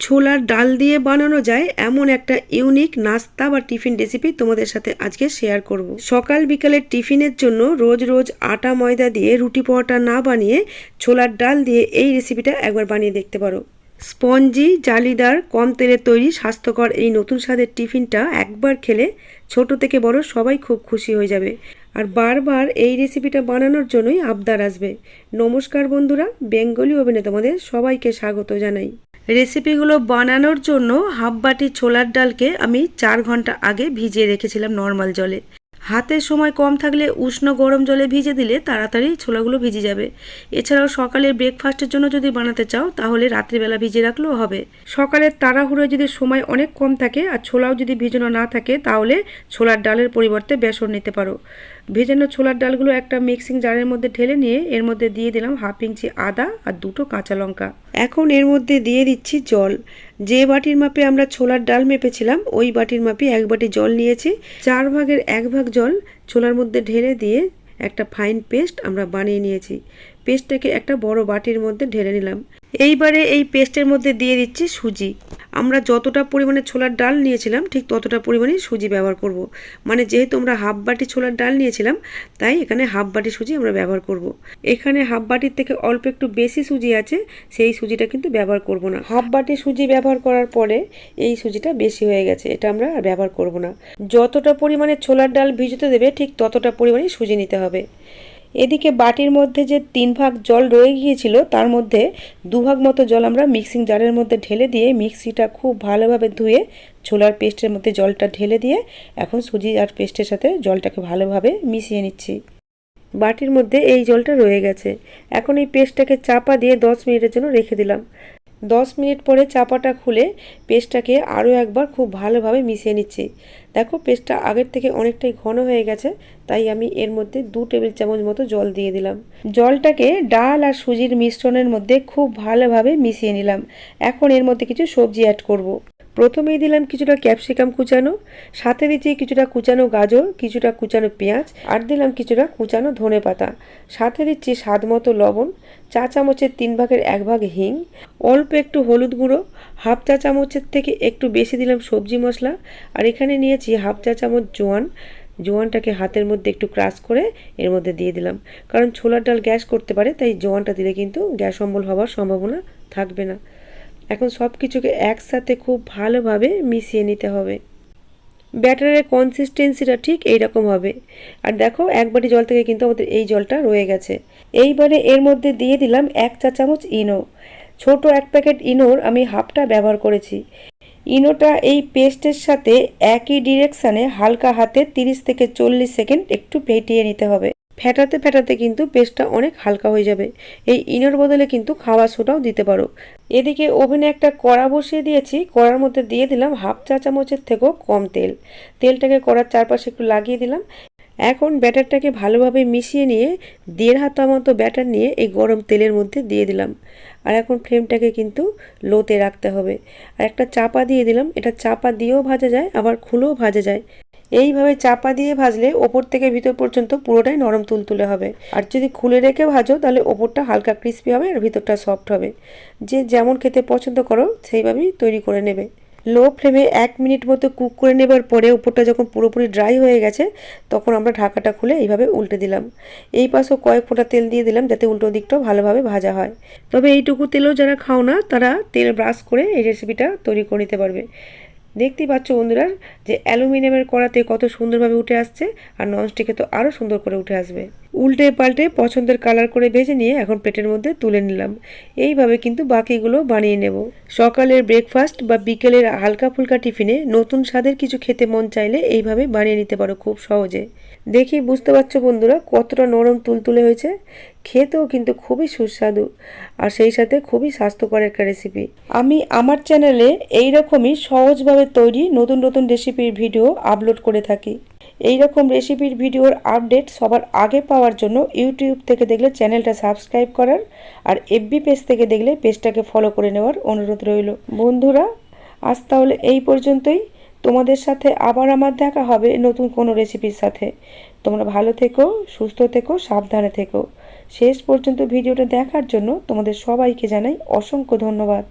ছোলার ডাল দিয়ে বানানো যায় এমন একটা ইউনিক নাস্তা বা টিফিন রেসিপি তোমাদের সাথে আজকে শেয়ার করব। সকাল বিকালের টিফিনের জন্য রোজ রোজ আটা ময়দা দিয়ে রুটি পরোটা না বানিয়ে ছোলার ডাল দিয়ে এই রেসিপিটা একবার বানিয়ে দেখতে পারো। স্পঞ্জি, জালিদার, কম তেলের তৈরি স্বাস্থ্যকর এই নতুন স্বাদের টিফিনটা একবার খেলে ছোট থেকে বড় সবাই খুব খুশি হয়ে যাবে। আর বারবার এই রেসিপিটা বানানোর জন্যই আবদার আসবে। নমস্কার বন্ধুরা, বেঙ্গলি ওভেনে তোমাদের সবাইকে স্বাগত জানাই। রেসিপিগুলো বানানোর জন্য হাফ বাটি ছোলার ডালকে আমি চার ঘণ্টা আগে ভিজিয়ে রেখেছিলাম নর্মাল জলে। হাতের সময় কম থাকলে উষ্ণ গরম জলে ভিজে দিলে তাড়াতাড়ি ছোলাগুলো ভিজে যাবে। এছাড়াও সকালে ব্রেকফাস্টের জন্য যদি বানাতে চাও, তাহলে রাত্রিবেলা ভিজিয়ে রাখলেও হবে। সকালের তাড়াহুড়োয় যদি সময় অনেক কম থাকে আর ছোলাও যদি ভিজানো না থাকে, তাহলে ছোলার ডালের পরিবর্তে বেসন নিতে পারো। ভেজানো ছোলার ডালগুলো একটা মিক্সিং জারের মধ্যে ঢেলে নিয়ে এর মধ্যে দিয়ে দিলাম হাফ ইঞ্চি আদা আর দুটো কাঁচা লঙ্কা। এখন এর মধ্যে দিয়ে দিচ্ছি জল। যে বাটির মাপে আমরা ছোলার ডাল মেপেছিলাম, ওই বাটির মাপে এক বাটি জল নিয়েছি। চার ভাগের এক ভাগ জল ছোলার মধ্যে ঢেলে দিয়ে একটা ফাইন পেস্ট আমরা বানিয়ে নিয়েছি। পেস্টটাকে একটা বড় বাটির মধ্যে ঢেলে নিলাম। এইবারে এই পেস্টের মধ্যে দিয়ে দিচ্ছি সুজি। আমরা যতটা পরিমাণে ছোলার ডাল নিয়েছিলাম, ঠিক ততটা পরিমাণে সুজি ব্যবহার করব। মানে যেহেতু আমরা হাফ বাটি ছোলার ডাল নিয়েছিলাম, তাই এখানে হাফ বাটি সুজি আমরা ব্যবহার করব। এখানে হাফ বাটির থেকে অল্প একটু বেশি সুজি আছে, সেই সুজিটা কিন্তু ব্যবহার করব না হাফ বাটি সুজি ব্যবহার করার পরে এই সুজিটা বেশি হয়ে গেছে, এটা আমরা আর ব্যবহার করব না যতটা পরিমাণে ছোলার ডাল ভিজতে দেবে, ঠিক ততটা পরিমাণে সুজি নিতে হবে এদিকে বাটির মধ্যে যে তিন ভাগ জল রয়ে গিয়েছিল, তার মধ্যে দুভাগ মতো জল আমরা মিক্সিং জারের মধ্যে ঢেলে দিয়ে মিক্সিটা খুব ভালোভাবে ধুয়ে ছোলার পেস্টের মধ্যে জলটা ঢেলে দিয়ে এখন সুজি আর পেস্টের সাথে জলটাকে ভালোভাবে মিশিয়ে নিচ্ছি। বাটির মধ্যে এই জলটা রয়ে গেছে। এখন এই পেস্টটাকে চাপা দিয়ে দশ মিনিটের জন্য রেখে দিলাম। দশ মিনিট পরে চাপাটা খুলে পেস্টটাকে আরও একবার খুব ভালোভাবে মিশিয়ে নিচ্ছি। দেখো, পেস্টটা আগের থেকে অনেকটাই ঘন হয়ে গেছে, তাই আমি এর মধ্যে দু টেবিল চামচ মতো জল দিয়ে দিলাম। জলটাকে ডাল আর সুজির মিশ্রণের মধ্যে খুব ভালোভাবে মিশিয়ে নিলাম। এখন এর মধ্যে কিছু সবজি অ্যাড করব। প্রথমেই দিলাম কিছুটা ক্যাপসিকাম কুচানো, সাথে দিচ্ছি কিছুটা কুচানো গাজর, কিছুটা কুচানো পেঁয়াজ, আর দিলাম কিছুটা কুচানো ধনে পাতা। সাথে দিচ্ছি স্বাদ মতো লবণ, চা চামচের তিন ভাগের এক ভাগ হিং, অল্প একটু হলুদ গুঁড়ো, হাফ চা চামচের থেকে একটু বেশি দিলাম সবজি মশলা, আর এখানে নিয়েছি হাফ চা চামচ জোয়ান। জোয়ানটাকে হাতের মধ্যে একটু ক্রাশ করে এর মধ্যে দিয়ে দিলাম। কারণ ছোলার ডাল গ্যাস করতে পারে, তাই জোয়ানটা দিলে কিন্তু গ্যাস অম্বল হওয়ার সম্ভাবনা থাকবে না। এখন সব কিছুকে একসাথে খুব ভালোভাবে মিশিয়ে নিতে হবে। ব্যাটারের কনসিস্টেন্সিটা ঠিক এইরকম হবে। আর দেখো এক বাটি জল থেকে কিন্তু আমাদের এই জলটা রয়ে গেছে। এইবারে এর মধ্যে দিয়ে দিলাম এক চা চামচ ইনো। ছোট এক প্যাকেট ইনোর আমি হাফটা ব্যবহার করেছি। ইনোটা এই পেস্টের সাথে একই ডিরেকশানে হালকা হাতে 30 থেকে চল্লিশ সেকেন্ড একটু ফেটিয়ে নিতে হবে। ফেটাতে ফেটাতে কিন্তু পেস্টটা অনেক হালকা হয়ে যাবে। এই ইনোর বদলে কিন্তু খাওয়া সোটাও দিতে পারো। এদিকে ওভেনে একটা কড়া বসিয়ে দিয়েছি। কড়ার মধ্যে দিয়ে দিলাম হাফ চা চামচের থেকেও কম তেল। তেলটাকে কড়ার চারপাশে একটু লাগিয়ে দিলাম। এখন ব্যাটারটাকে ভালোভাবে মিশিয়ে নিয়ে দেড় হাতা মতো ব্যাটার নিয়ে এই গরম তেলের মধ্যে দিয়ে দিলাম। আর এখন ফ্লেমটাকে কিন্তু লোতে রাখতে হবে। আর একটা চাপা দিয়ে দিলাম। এটা চাপা দিয়েও ভাজা যায়, আবার খুলেও ভাজা যায়। এইভাবে চাপা দিয়ে ভাজলে ওপর থেকে ভিতর পর্যন্ত পুরোটাই নরম তুলতুলে হবে। আর যদি খুলে রেখে ভাজো, তাহলে ওপরটা হালকা ক্রিস্পি হবে আর ভিতরটা সফট হবে। যে যেমন খেতে পছন্দ করো, সেইভাবেই তৈরি করে নেবে। লো ফ্লেমে এক মিনিট মতো কুক করে নেবার পরে উপরটা যখন পুরোপুরি ড্রাই হয়ে গেছে, তখন আমরা ঢাকাটা খুলে এইভাবে উল্টে দিলাম। এই পাশেও কয়েক ফোঁটা তেল দিয়ে দিলাম যাতে উল্টো দিকটাও ভালোভাবে ভাজা হয়। তবে এইটুকু তেলও যারা খাও না, তারা তেল ব্রাশ করে এই রেসিপিটা তৈরি করে নিতে পারবে। দেখতেই পাচ্ছ বন্ধুরা যে অ্যালুমিনিয়ামের কড়াতে কত সুন্দরভাবে উঠে আসছে, আর ননস্টিকে তো আরও সুন্দর করে উঠে আসবে। উল্টে পাল্টে পছন্দের কালার করে ভেজে নিয়ে এখন প্লেটের মধ্যে তুলে নিলাম। এইভাবে কিন্তু বাকিগুলো বানিয়ে নেব। সকালের ব্রেকফাস্ট বা বিকেলের হালকা ফুলকা টিফিনে নতুন স্বাদের কিছু খেতে মন চাইলে এইভাবে বানিয়ে নিতে পারো খুব সহজে। দেখি বুঝতে পারছ বন্ধুরা কতটা নরম তুলতুলে হয়েছে? খেতেও কিন্তু খুবই সুস্বাদু আর সেই সাথে খুবই স্বাস্থ্যকর একটা রেসিপি আমি আমার চ্যানেলে এই রকমই সহজভাবে তৈরি নতুন নতুন রেসিপির ভিডিও আপলোড করে থাকি। এই রকম রেসিপির ভিডিওর আপডেট সবার আগে পাওয়ার জন্য ইউটিউব থেকে দেখলে চ্যানেলটা সাবস্ক্রাইব করার আর এফবি পেজ থেকে দেখলে পেজটাকে ফলো করে নেওয়ার অনুরোধ রইল। বন্ধুরা, আজ তাহলে এই পর্যন্তই। তোমাদের সাথে আবার আমার দেখা হবে নতুন কোনো রেসিপির সাথে। তোমরা ভালো থেকো, সুস্থ থেকো, সাবধানে থেকো। শেষ পর্যন্ত ভিডিওটা দেখার জন্য তোমাদের সবাইকে জানাই অসংখ্য ধন্যবাদ।